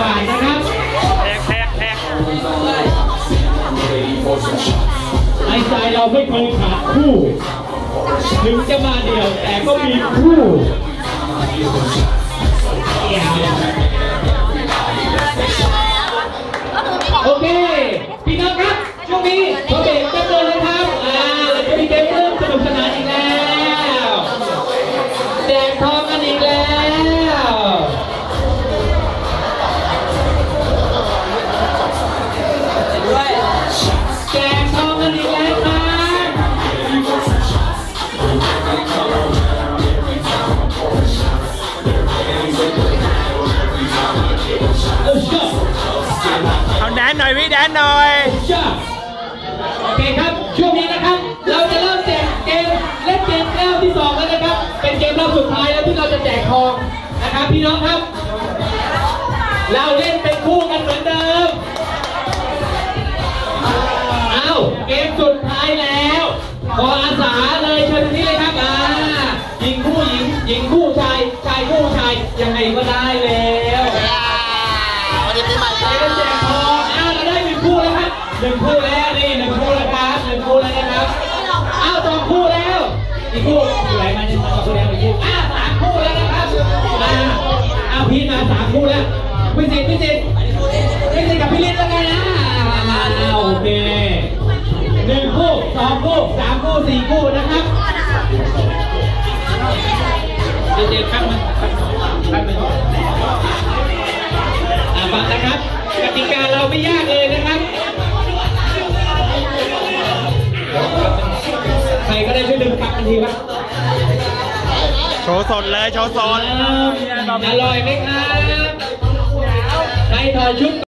บาทนะครับแพงแพงแทงในใจเราไม่เคยขาดคู่ ถึงจะมาเดี่ยวแต่ก็มีคู่ นหน่อยพี่แดนหน่อยชอบโอเคครับช่วงนี้นะครับ เราจะเริ่มแจกเกมเล่นเกมแก้วที่สองแล้วนะครับ เป็นเกมรอบสุดท้ายแล้วที่เราจะแจกทองนะครับพี่น้องครับ เราเล่นเป็นคู่กันเหมือนเดิมเอาเกมสุดท้ายแล้วขออาสาเลยเชิญที่เลยครับอ่าหญิงคู่หญิงหญิงคู่ชายชายคู่ชายยังไงก็ได้แล้ววันนี้ปีใหม่คเกรับ หนึ่งคู่แล้วนี่หนึ่งคู่แล้วครับหนึ่งคู่แล้วนะครับอ้าวสองคู่แล้วอีกคู่อยู่ไหนมาเนี่ยมาคู่แล้วอีกคู่อ้าวสามคู่แล้วนะครับอ่าอ้าวพี่มาสามคู่แล้วพี่เจนพี่เจนพี่เจนกับพี่ลิศแล้วกันนะอ่าโอเคหนึ่งคู่สองคู่สามคู่สี่คู่นะครับเดี๋ยวเดี๋ยวแป๊บนึงแป๊บนึงอ่าฟังนะครับ ดึงปลั๊กทันทีวะโชว์สดเลย โชว์สดอร่อยไหมครับ ไปถอดชุด